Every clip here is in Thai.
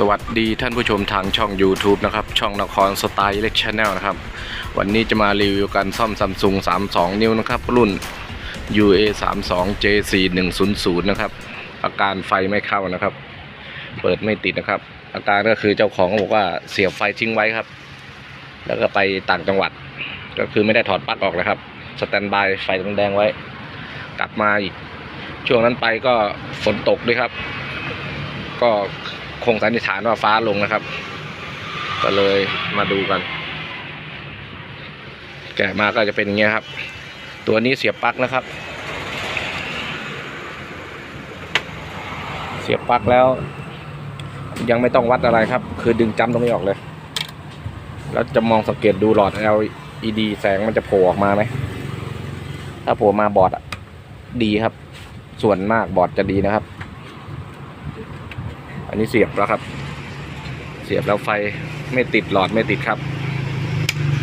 สวัสดีท่านผู้ชมทางช่อง YouTube นะครับ ช่องนครสไตล์เล็กชาแนลนะครับ วันนี้จะมารีวิวการซ่อมซัมซุง32 นิ้วนะครับ รุ่น UA 3 2 J 4 1 0 0นะครับ อาการไฟไม่เข้านะครับ เปิดไม่ติดนะครับ อาการก็คือเจ้าของบอกว่าเสียบไฟทิ้งไว้ครับ แล้วก็ไปต่างจังหวัด ก็คือไม่ได้ถอดปลั๊กออกเลยครับ สแตนบายไฟแดงๆไว้ กลับมาอีก ช่วงนั้นไปก็ฝนตกด้วยครับ ก็ คงสันนิษฐานว่าฟ้าลงนะครับ ก็เลยมาดูกัน แกะมาก็จะเป็นอย่างเงี้ยครับ ตัวนี้เสียบปลั๊กนะครับ เสียบปลั๊กแล้ว ยังไม่ต้องวัดอะไรครับ คือดึงจำตรงนี้ออกเลย แล้วจะมองสังเกตดูหลอด LED แสงมันจะโผล่ออกมาไหมถ้าโผล่มาบอดอะดีครับ ส่วนมากบอดจะดีนะครับ อันนี้เสียบแล้วครับ เสียบแล้วไฟไม่ติดหลอดไม่ติดครับ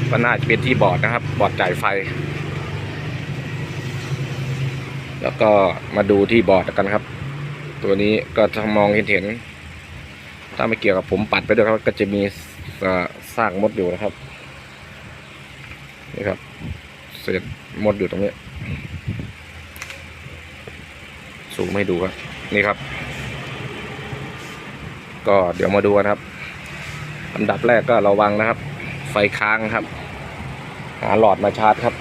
ก็น่าจะเป็นที่บอร์ดนะครับ บอร์ดจ่ายไฟ แล้วก็มาดูที่บอร์ดกันครับ ตัวนี้ก็จะมองเห็นเห็น ถ้าไม่เกี่ยวกับผมปัดไปด้วยครับ ก็จะมีเอ่อซากมดอยู่นะครับ นี่ครับ เศษมดอยู่ตรงนี้ สูงไม่ดูครับ นี่ครับ ก็เดี๋ยวมาดูกันครับอันดับแรกก็ระวังนะครับ ไฟค้างครับ หาหลอดมาชาร์จครับ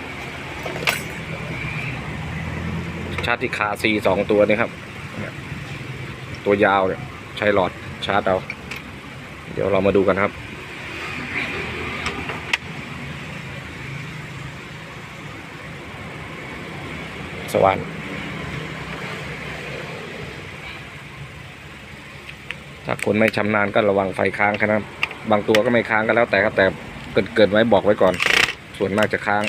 ชาร์จที่คาซีสองตัวนี่ครับ ตัวยาวเนี่ยใช้หลอดชาร์จเอา เดี๋ยวเรามาดูกันครับสว่าน ถ้าคนไม่ชำนาญก็ระวังไฟค้างครับบางตัวก็ไม่ค้างก็แล้วแต่ครับแต่เกิดเกิดไว้บอกไว้ก่อน ส่วนมากจะค้าง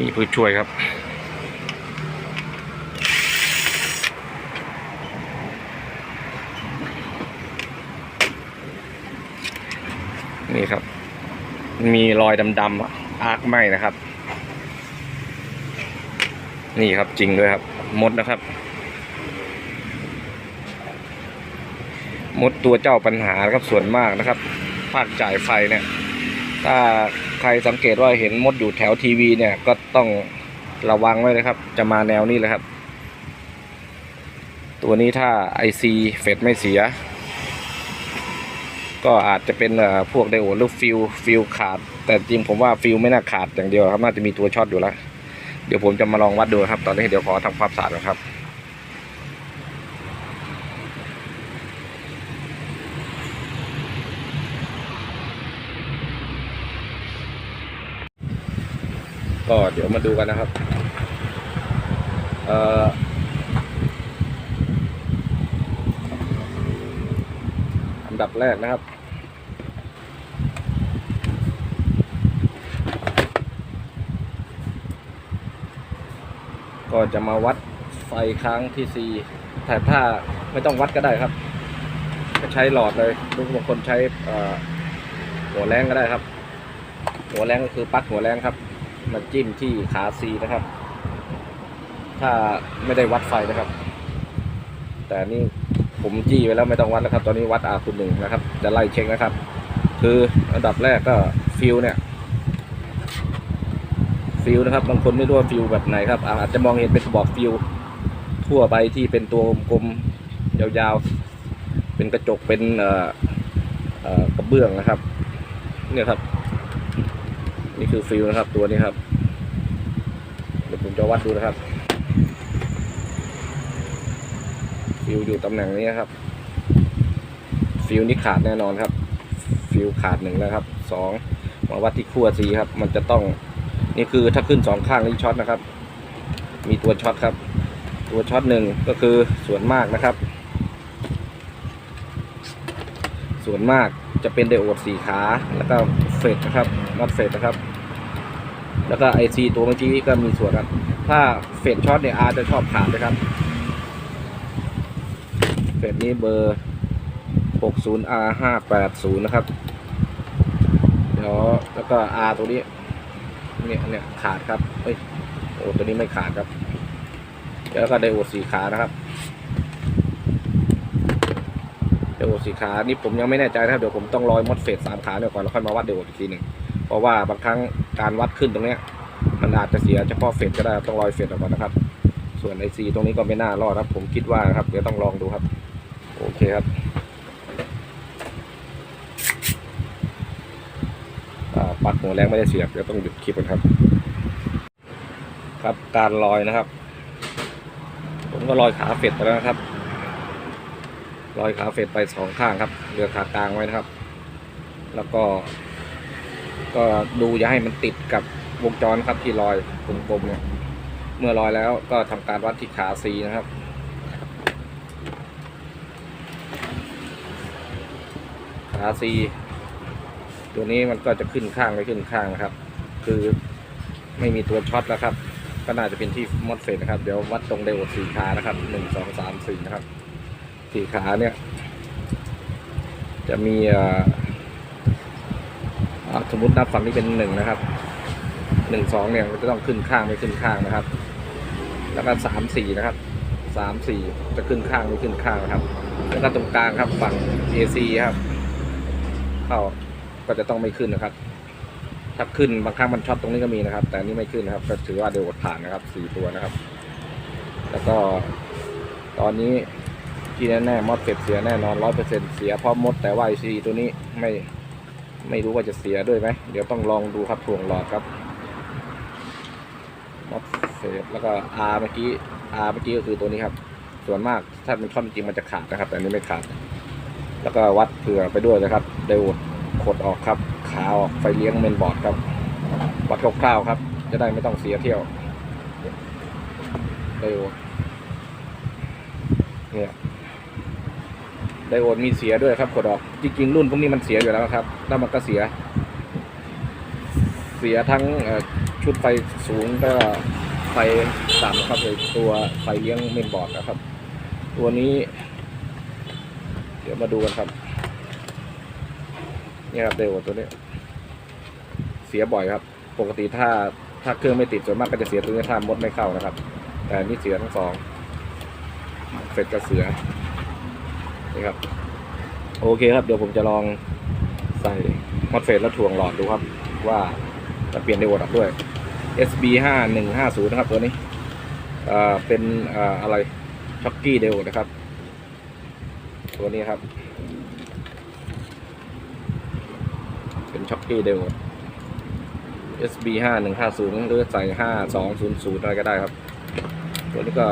มีผู้ ช่วยครับนี่ครับ มีรอยดำๆอาร์คไหมนะครับ นี่ครับจริงด้วยครับ มดนะครับ มดตัวเจ้าปัญหาครับส่วนมากนะครับ ภาคจ่ายไฟเนี่ย ถ้า ใครสังเกตว่าเห็นมดอยู่แถวทีวีเนี่ยก็ต้องระวังไว้นะครับ จะมาแนวนี้เลยครับ ตัวนี้ถ้า IC เฟดไม่เสีย ก็อาจจะเป็นพวกไดโอดหรือฟิลฟิลขาด แต่จริงผมว่าฟิลไม่น่าขาดอย่างเดียวครับ น่าจะมีตัวช็อตอยู่แล้ว เดี๋ยวผมจะมาลองวัดดูครับ ตอนนี้เดี๋ยวขอทำความสะอาดก่อนครับ ก็เดี๋ยวมาดูกันนะครับเอ่ออันดับแรกนะครับ ก็จะมาวัดไฟค้างที่ C แต่ถ้าไม่ต้องวัดก็ได้ครับ ก็ใช้หลอดเลยบางคนใช้หัวแรงก็ได้ครับ หัวแรงก็คือปลั๊กหัวแรงครับ มาจิ้มที่ขา C นะครับ ถ้าไม่ได้วัดไฟนะครับ แต่นี่ผมจี้ไว้แล้วไม่ต้องวัดแล้วครับ ตอนนี้วัดอาคุณหนึ่งนะครับ จะไล่เช็คนะครับ คืออันดับแรกก็ฟิลเนี่ยฟิลนะครับบางคนไม่รู้ว่าฟิลแบบไหนครับ อาจจะมองเห็นเป็นกระบอกฟิลทั่วไปที่เป็นตัวกลมยาวๆ เป็นกระจกเป็นกระเบื้องนะครับ เนี่ยครับ นี่คือฟิลนะครับตัวนี้ครับ เดี๋ยวผมจะวัดดูนะครับ ฟิวอยู่ตำแหน่งนี้ครับ ฟิวนี่ขาดแน่นอนครับ ฟิวขาดหนึ่งแล้วครับสองมาวัดที่ขั้วซีครับ มันจะต้อง นี่คือถ้าขึ้นสองข้างนี่ช็อตนะครับ มีตัวช็อตครับ ตัวช็อตหนึ่งก็คือส่วนมากนะครับ ส่วนมากจะเป็นไดโอดสี่ขาแล้วก็เฟดนะครับ น็อตเฟดนะครับ แล้วก็ไอซีตัวเมื่อกี้ก็มีส่วนครับถ้าเฟดช็อตเนี่ยอาจะชอบขาดนะครับเฟดนี้เบอร์ 60R 580 นะครับ เดี๋ยวแล้วก็ R ตัวนี้เนี่ยเนี่ยขาดครับเอ้ยโอ้ตัวนี้ไม่ขาดครับแล้วก็ไดโอดสีขานะครับไดโอดสีขา นี่ผมยังไม่แน่ใจนะครับ เดี๋ยวผมต้องรอยมดเฟสสามขาเนี่ยก่อนแล้วค่อยมาวัดไดโอดอีกทีหนึ่ง เพราะว่าบางครั้งการวัดขึ้นตรงเนี้ย มันอาจจะเสียเฉพาะเฟสก็ได้ต้องรอยเฟสออกก่อนนะครับ ส่วนไอซีตรงนี้ก็ไม่น่ารอดครับ ผมคิดว่าครับเดี๋ยวต้องลองดูครับ โอเคครับอ่าปัดหัวแรงไม่ได้เสียบเดี๋ยวต้องหยุดคลิปก่อนครับ ครับการลอยนะครับ ผมก็ลอยขาเฟดไปแล้วนะครับลอยขาเฟดไปสองข้างครับเหลือขากลางไว้นะครับ แล้วก็ ก็ดูอย่าให้มันติดกับวงจรครับที่ลอยกลมๆเนี่ย เมื่อลอยแล้วก็ทำการวัดที่ขาซีนะครับ ขาซีตัวนี้มันก็จะขึ้นข้างไปขึ้นข้างนะครับ คือไม่มีตัวช็อตแล้วครับ ก็น่าจะเป็นที่มอดเฟสนะครับ เดี๋ยววัดตรงเดวสี่ขานะครับหนึ่งสองสามสี่นะครับสี่ขาเนี่ย จะมีอ่า สมมตินับฝั่งนี้เป็นหนึ่งนะครับหนึ่งสองเนี่ยมันจะต้องขึ้นข้างไม่ขึ้นข้างนะครับ แล้วก็สามสี่นะครับสามสี่จะขึ้นข้างไม่ขึ้นข้างนะครับ แล้วก็ตรงกลางครับฝั่ง AC ครับเข้าก็จะต้องไม่ขึ้นนะครับ ถ้าขึ้นบางครั้งมันช็อตตรงนี้ก็มีนะครับ แต่นี่ไม่ขึ้นนะครับ ก็ถือว่าเดวดผ่านนะครับสี่ตัวนะครับ แล้วก็ตอนนี้ที่แน่ๆมอดเก็บเสียแน่นอนร้อยเปอร์เซ็นเสียเพราะมดแต่ว่าไอซีตัวนี้ไม่ ไม่รู้ว่าจะเสียด้วยไหมเดี๋ยวต้องลองดูครับถ่วงหลอดครับมอดเฟสแล้วก็ R เมื่อกี้ R เมื่อกี้ก็คือตัวนี้ครับ ส่วนมากถ้าเป็นท่อนจริงมันจะขาดนะครับ แต่อันนี้ไม่ขาด แล้วก็วัดเผื่อไปด้วยนะครับเดวดขดออกครับขาออกไฟเลี้ยงเมนบอร์ดครับ วัดคร่าวๆครับ จะได้ไม่ต้องเสียเที่ยวไดโอดเนี่ย ไดโอดมีเสียด้วยครับขดออก จริง ๆ รุ่นพวกนี้มันเสียอยู่แล้วครับแล้วมันก็เสีย เสียทั้งชุดไฟสูงก็ไฟต่ำครับเลยตัวไฟเลี้ยงเมนบอร์ดนะครับ ตัวนี้ เดี๋ยวมาดูกันครับนี่ครับเดวตัวนี้เสียบ่อยครับ ปกติถ้าถ้าเครื่องไม่ติดส่วนมากก็จะเสียตัวนี้ถ้ามดไม่เข้านะครับ แต่นนี่เสียทั้งสองเฟดก็เสีย นี่ครับ โอเคครับ เดี๋ยวผมจะลองใส่มอดเฟดแล้วถ่วงหลอดดูครับ ว่าจะเปลี่ยนเดวดับด้วย SB 5 1 5 0นะครับตัวนี้เป็นเอ่ออะไรช็อกกี้เดวนะครับ ตัวนี้ครับ เป็นช็อกกี้เดว SB 5 1 5 0หรือใส่5 2 0 0อะไรก็ได้ครับ ตัวนี้ก็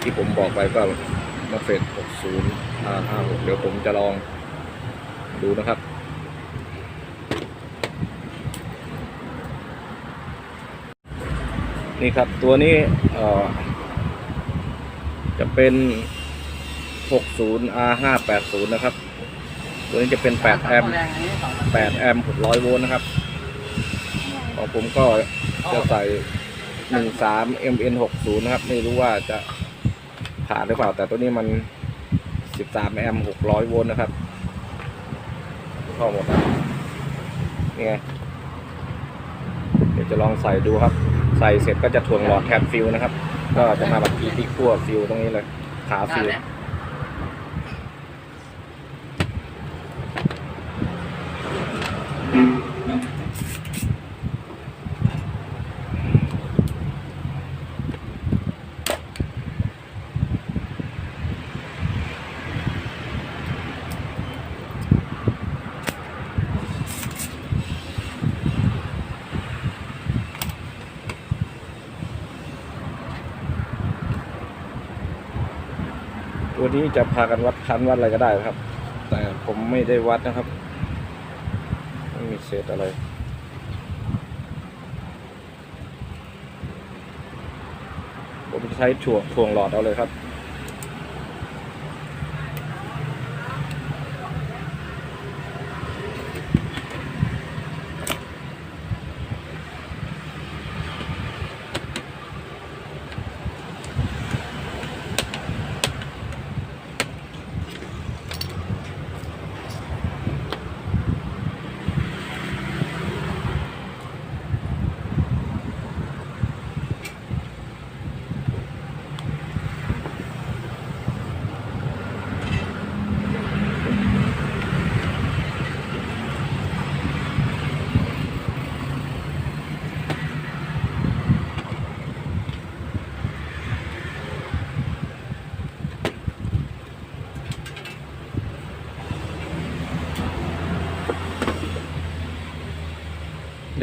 ที่ผมบอกไปก็ มาเฟด60 5 5 6 เดี๋ยวผมจะลองดูนะครับ นี่ครับตัวนี้จะเป็น 60 R 580 นะครับ ตัวนี้จะเป็น 8 แอมป์ 8 แอมป์ 600 โวลต์นะครับ ของผมก็จะใส่ 13 MN 60 นะครับ ไม่รู้ว่าจะ ผ่านหรือเปล่า แต่ตัวนี้มัน 13 แอมป์ 600 โวลต์นะครับเข้าหมดแล้วนี่ไงเดี๋ยวจะลองใส่ดูครับ ใส่เสร็จก็จะถ่วงหลอดแทนฟิวนะครับ ก็จะมาแบบที่ขั้วฟิวตรงนี้เลย ขาฟิว ตัว นี้จะพากันวัดคันวัดอะไรก็ได้ครับ แต่ผมไม่ได้วัดนะครับไม่มีเศษอะไรผมจะใช้ถ่วงถ่วงหลอดเอาเลยครับ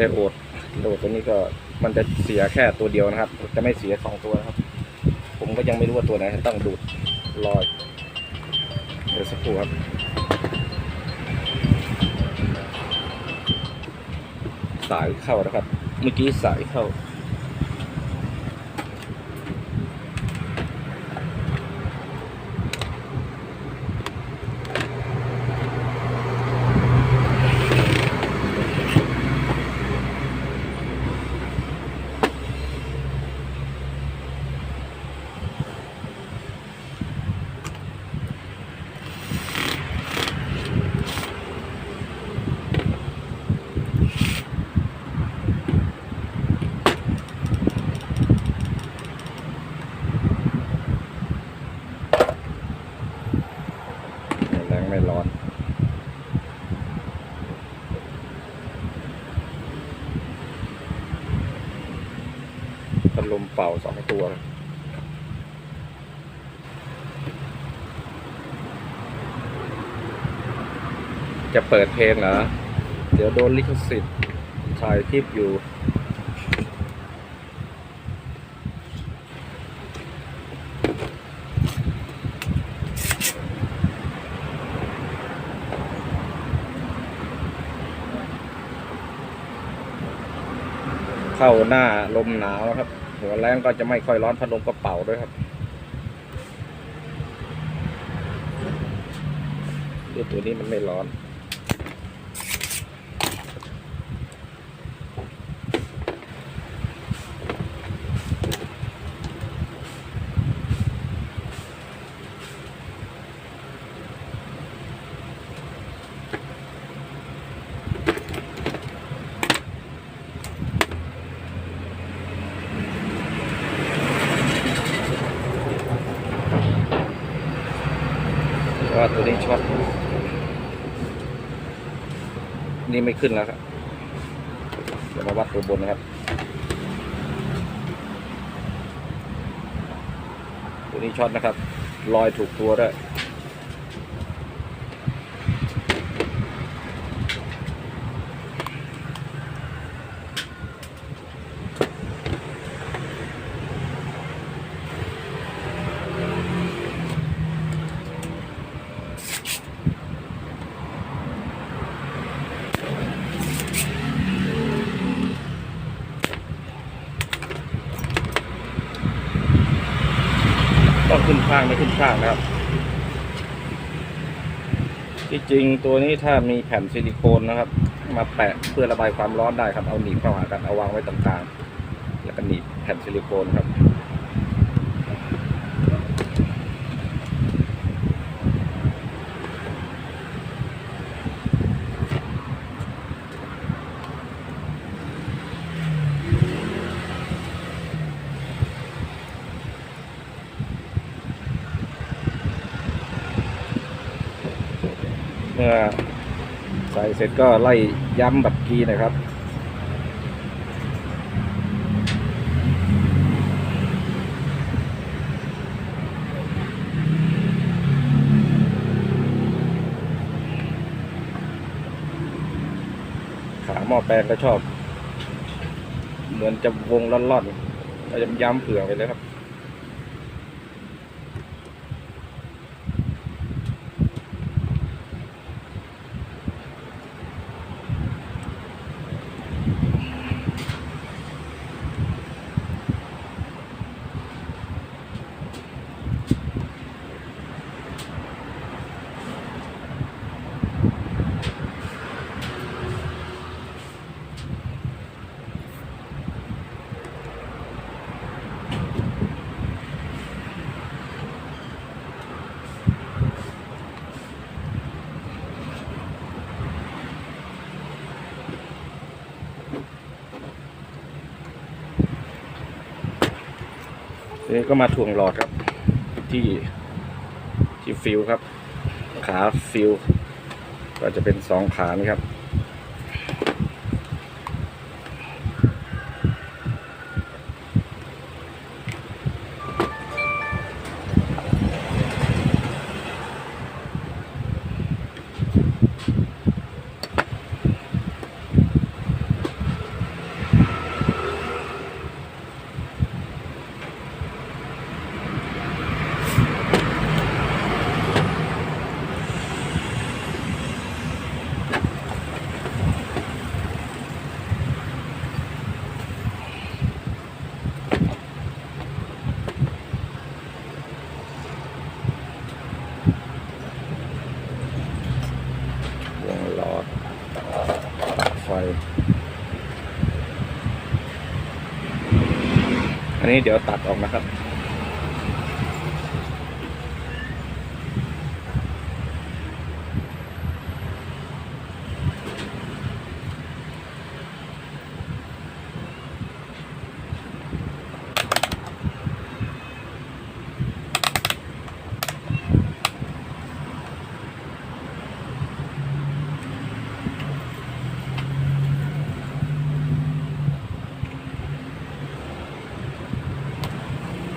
แต่โอดดโอดตัวนี้ก็มันจะเสียแค่ตัวเดียวนะครับ จะไม่เสียสองตัวนะครับ ผมก็ยังไม่รู้ว่าตัวไหนต้องดูดลอยเดี๋ยวสักครู่ครับสายเข้านะครับ เมื่อกี้สายเข้า ไม่แรงไม่ร้อน พัดลมเป่าสองตัวจะเปิดเพลงเหรอ เดี๋ยวโดนลิขสิทธิ์ถ่ายคลิปอยู่ เข้าหน้าลมหนาวนะครับ หัวแรงก็จะไม่ค่อยร้อนพัดลมก็เป่าด้วยครับดูตัวนี้มันไม่ร้อนาตัวนี้ช็อตนี่ไม่ขึ้นแล้วครับเดี๋ยวมาวัดตัวบนนะครับ ตัวนี้ช็อตนะครับ ลอยถูกตัวด้วย ต้อง ข้างไม่ขึ้นข้างนะครับ ที่จริงตัวนี้ถ้ามีแผ่นซิลิโคนนะครับ มาแปะเพื่อระบายความร้อนได้ครับ เอาหนีบเข้าหากันเอาวางไว้ตรงกลางแล้วก็หนีบแผ่นซิลิโคนครับ เมื่อใส่ เสร็จก็ไล่ย้ำบัตรกีนะครับ ขาหม้อแปลงก็ชอบ เหมือนจะวงล่อนๆก็จะย้ำเผื่อไปเลยครับ นี่ ก็มาถ่วงหลอดครับ ที่ที่ฟิวครับ ขาฟิว ก็จะเป็นสองขานี่ครับ ต อันนี้เดี๋ยวตัดออกนะครับ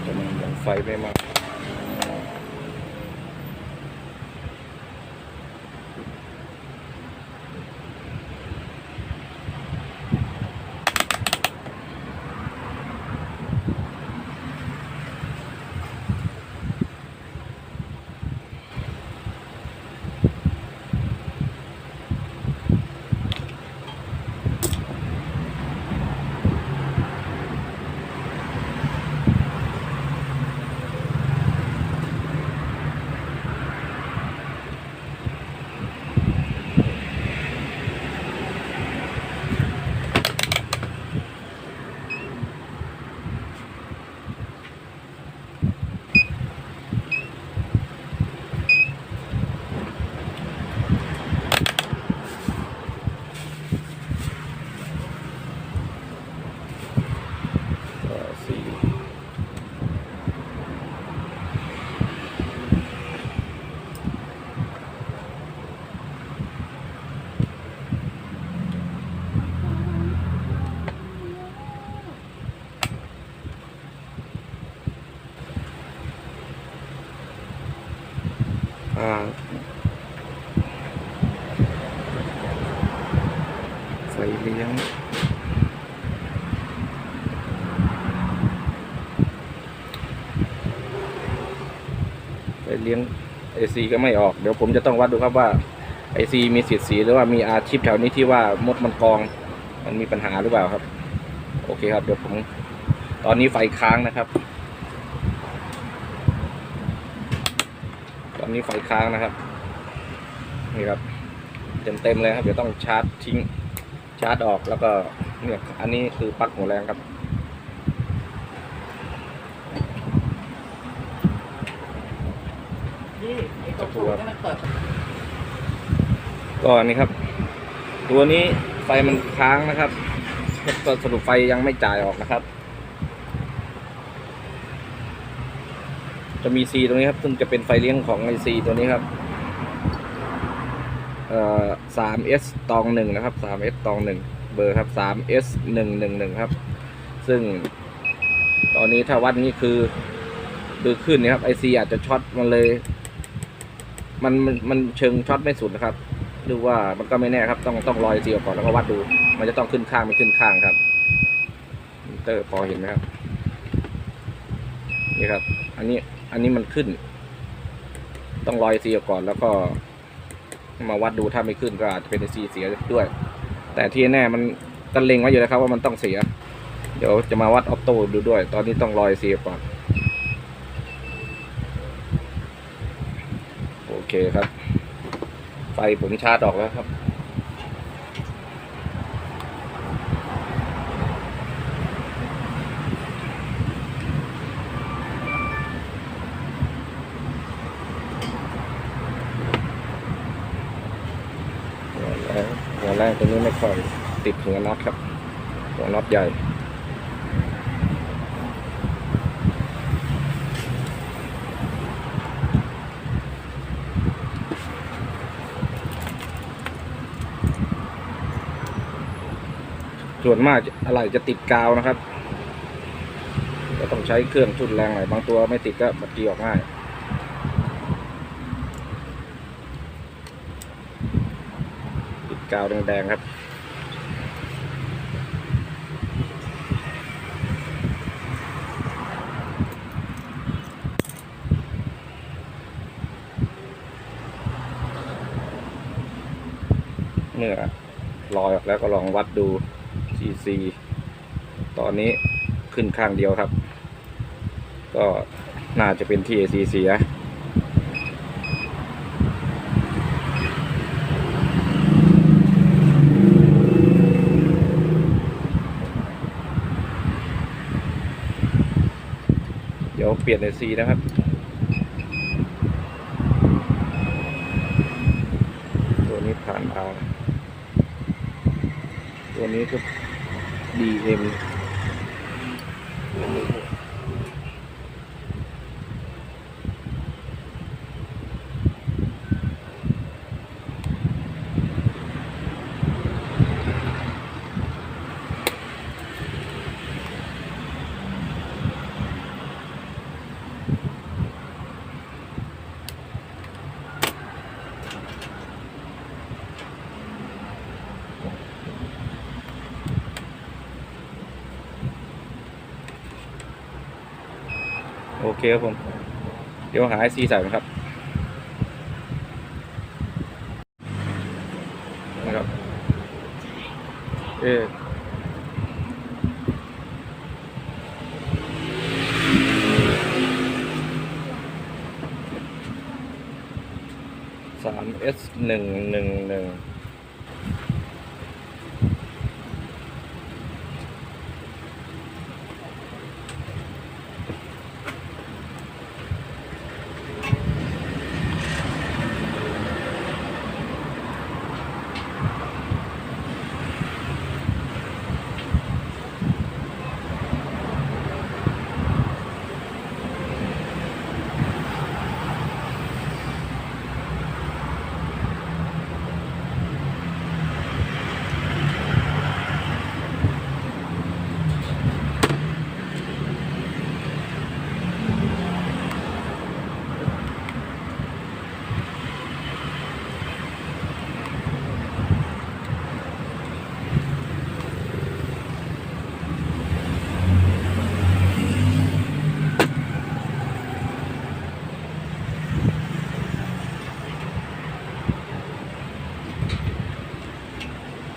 จะมัน ยังไฟไม่มากก็สี่ อ่าไฟ เลี้ยงไฟเลี้ยงไอซีก็ไม่ออก เดี๋ยวผมจะต้องวัดดูครับว่าไอซีมีสีดสีหรือว่ามีอาชิปแถวนี้ที่ว่ามดมันกอง มันมีปัญหาหรือเปล่าครับ โอเคครับ เดี๋ยวผม ตอนนี้ไฟค้างนะครับ ตอนนี้ไฟค้างนะครับ นี่ครับ เต็มเต็มๆเลยครับ เดี๋ยวต้องชาร์จทิ้ง ชาร์จออกแล้วก็เนี่ยอันนี้คือปลั๊กหัวแรงครับนี่ไอ้ตัวนี่มันเปิดก็นี่ครับ ตัวนี้ไฟมันค้างนะครับก็สรุปไฟยังไม่จ่ายออกนะครับ จะมี C ตรงนี้ครับ ซึ่งจะเป็นไฟเลี้ยงของไอ C ตัวนี้ครับ เอ่อ 3S ตองหนึ่งนะครับ 3S ตองหนึ่งเบอร์ครับ 3S หนึ่งหนึ่งหนึ่งครับ ซึ่งตอนนี้ถ้าวัดนี้คือคือขึ้นนะครับ IC อาจจะช็อตมันเลย มันมันมันเชิงช็อตไม่สุดนะครับหรือว่ามันก็ไม่แน่ครับ ต้องต้องรอยซีออกก่อนแล้วก็วัดดู มันจะต้องขึ้นข้างไม่ขึ้นข้างครับมิเตอร์พอเห็นไหมครับนี่ครับ อันนี้อันนี้มันขึ้น ต้องรอยซีออกก่อนแล้วก็ มาวัดดูถ้าไม่ขึ้นก็อาจจะเป็นซีเสียด้วย แต่ที่แน่มันกันเล็งไว้อยู่แล้วครับว่ามันต้องเสีย เดี๋ยวจะมาวัดออโต้ดูด้วย ตอนนี้ต้องรอยเสียก่อนโอเคครับ ไฟผมชาร์จออกแล้วครับ หัวแรงหัว แรงตัวนี้ไม่ค่อยติดหัวน็อตครับ หัวน็อตใหญ่ส่วนมากอะไรจะติดกาวนะครับ ก็ต้องใช้เครื่องทุนแรงหน่อยบางตัวไม่ติดก็บัดกีออกง่าย ติดกาวแดงๆครับเมื่อลอยออกแล้วก็ลองวัดดู CC ตอนนี้ขึ้นข้างเดียวครับ ก็น่าจะเป็นที่ AC เสีย น เปลี่ยนในซีนะครับตัวนี้ผ่านเอา ตัวนี้ก็ DM โอ เคครับผม เดี๋ยวหาไอซีใส่นะครับนะครับ เออสามเอสหนึ่งหนึ่งหนึ่ง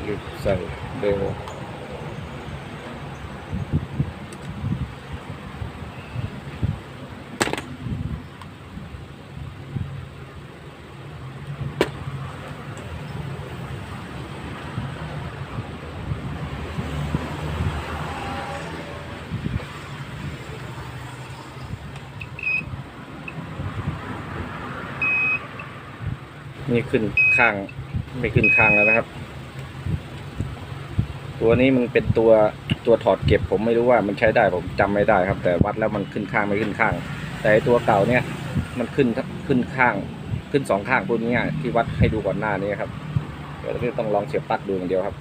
หยุดใส่เบล นี่ขึ้นข้างไม่ขึ้นข้างแล้วนะครับ ตัวนี้มันเป็นตัวตัวถอดเก็บผมไม่รู้ว่ามันใช้ได้ผมจำไม่ได้ครับ แต่วัดแล้วมันขึ้นข้างไม่ขึ้นข้าง แต่ตัวเก่าเนี่ยมันขึ้นขึ้นข้างขึ้นสองข้างพูดง่ายๆที่วัดให้ดูก่อนหน้านี้ครับเดี๋ยวเราต้องลองเสียบปลั๊กดูอย่างเดียวครับ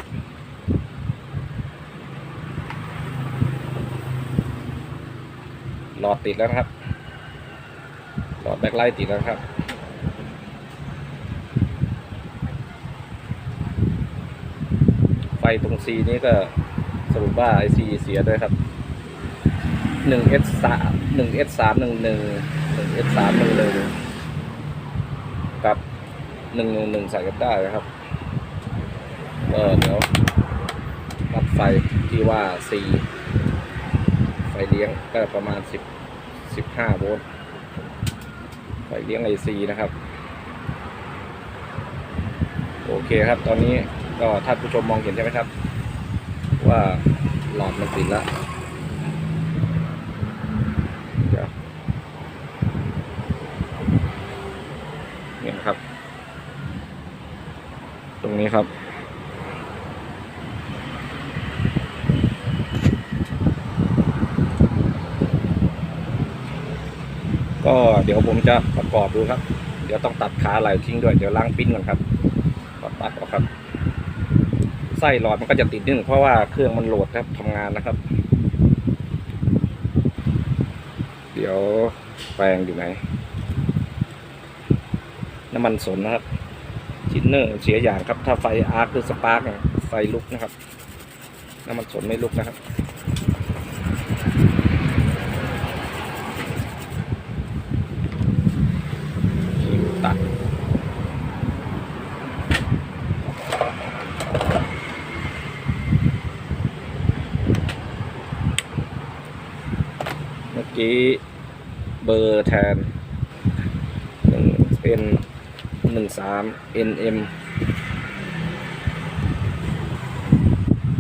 หลอดติดแล้วครับ หลอดแบ็คไลท์ติดแล้วครับ ไฟ ตรง C นี้ก็สรุปว่า IC เสียด้วยครับ 1 S 3 1 S 3 1 1 1 S 3 1 1กับ 1 1 1 ใส่กันได้นะครับเออเดี๋ยววัดไฟที่ว่า C ไฟเลี้ยงก็ประมาณ 10 15โวลต์ไฟเลี้ยง IC นะครับ โอเคครับตอนนี้ ก็ท่านผู้ชมมองเห็นใช่ไหมครับ ว่าหลอดมันติดแล้วเนี่ยครับ ตรงนี้ครับก็เดี๋ยวผมจะประกอบดูครับ เดี๋ยวต้องตัดขาไหล่ทิ้งด้วย เดี๋ยวล้างปิ้นก่อนครับตัดออกครับ ไส้หลอดมันก็จะติดนิดนึงเพราะว่าเครื่องมันโหลดครับทำงานนะครับ เดี๋ยวแปลงอยู่ไหน น้ำมันสนนะครับ ชินเนอร์เสียอย่างครับ ถ้าไฟอาร์คหรือสปาร์กไฟลุกนะครับ น้ำมันสนไม่ลุกนะครับ คิวตัด เมื่อ กี้เบอร์แทนหนึ่งเป็นหนึ่งสาม NM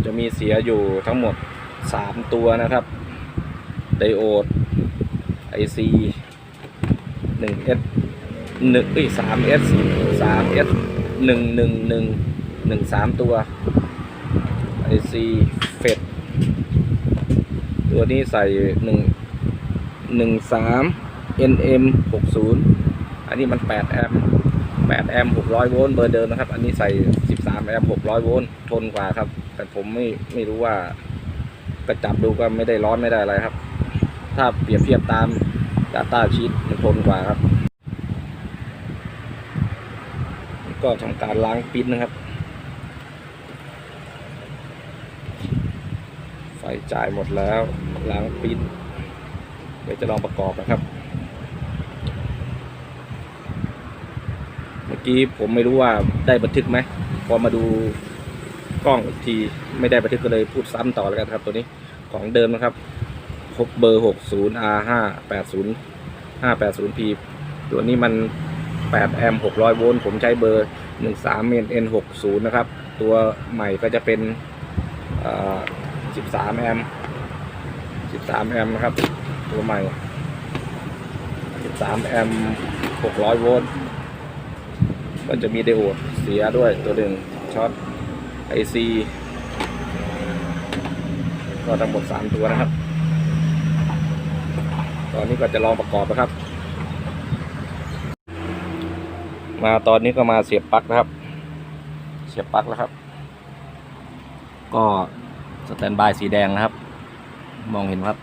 จะมีเสียอยู่ทั้งหมดสามตัวนะครับ ไดโอด IC หนึ่ง S หนึ่งเอ้ยสาม S สาม S หนึ่งหนึ่งหนึ่งหนึ่งสามตัว IC เฟดตัวนี้ใส่ห นึ่งหนึ่งสาม NM หกศูนย์อันนี้มันแปดแอมป์แปดแอมป์หกร้อยโวลต์เบอร์เดิมนะครับ อันนี้ใส่สิบสามแอมป์หกร้อยโวลต์ทนกว่าครับ แต่ผมไม่ไม่รู้ว่าก็จับดูก็ไม่ได้ร้อนไม่ได้อะไรครับ ถ้าเปรียบเทียบตาม Data Sheet มันทนกว่าครับ ก็ทำการล้างปิ้นนะครับ ไฟจ่ายหมดแล้วล้างปิ้น ดี๋ยวจะลองประกอบนะครับ เมื่อกี้ผมไม่รู้ว่าได้บันทึกไหมพอมาดูกล้องอีกทีไม่ได้บันทึกก็เลยพูดซ้ำต่อแล้วกันครับ ตัวนี้ของเดิมนะครับพบเบอร์ 60 R 5 80 580 P ตัวนี้มัน8แอมป์600 โวลต์ ผมใช้เบอร์ 13 N 60นะครับ ตัวใหม่ก็จะเป็น 13 แอมป์ 13 แอมป์นะครับ ตัวใหม่ 13 แอมป์ 600 โวลต์ ก็จะมีไดโอดเสียด้วยตัวหนึ่งช็อต IC ก็ทั้งหมด 3 ตัวนะครับ ตอนนี้ก็จะลองประกอบนะครับ มาตอนนี้ก็มาเสียบปลั๊กนะครับ เสียบปลั๊กแล้วครับ ก็สแตนบายสีแดงนะครับ มองเห็นครับ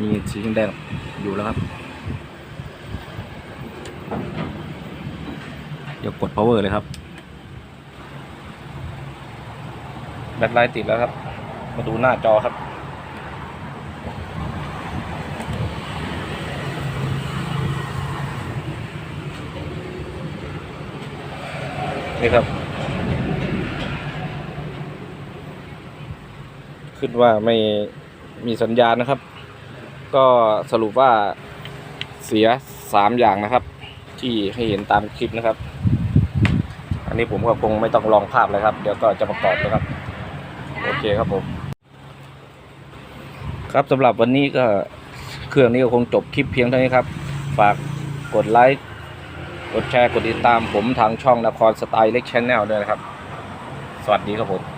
มีสีแดงอยู่แล้วครับ เดี๋ยวกด power เลยครับ แบตไลท์ติดแล้วครับ มาดูหน้าจอครับ นี่ครับ ขึ้นว่าไม่มีสัญญาณนะครับ ก็สรุปว่าเสียสามอย่างนะครับ ที่ให้เห็นตามคลิปนะครับ อันนี้ผมก็คงไม่ต้องลองภาพเลยครับ เดี๋ยวก็จะประกอบนะครับ โอเคครับผม ครับสำหรับวันนี้ก็เครื่องนี้ก็คงจบคลิปเพียงเท่านี้ครับ ฝากกดไลค์กดแชร์กดติดตามผมทางช่องนครสไตล์เล็กชแนลด้วยนะครับ สวัสดีครับผม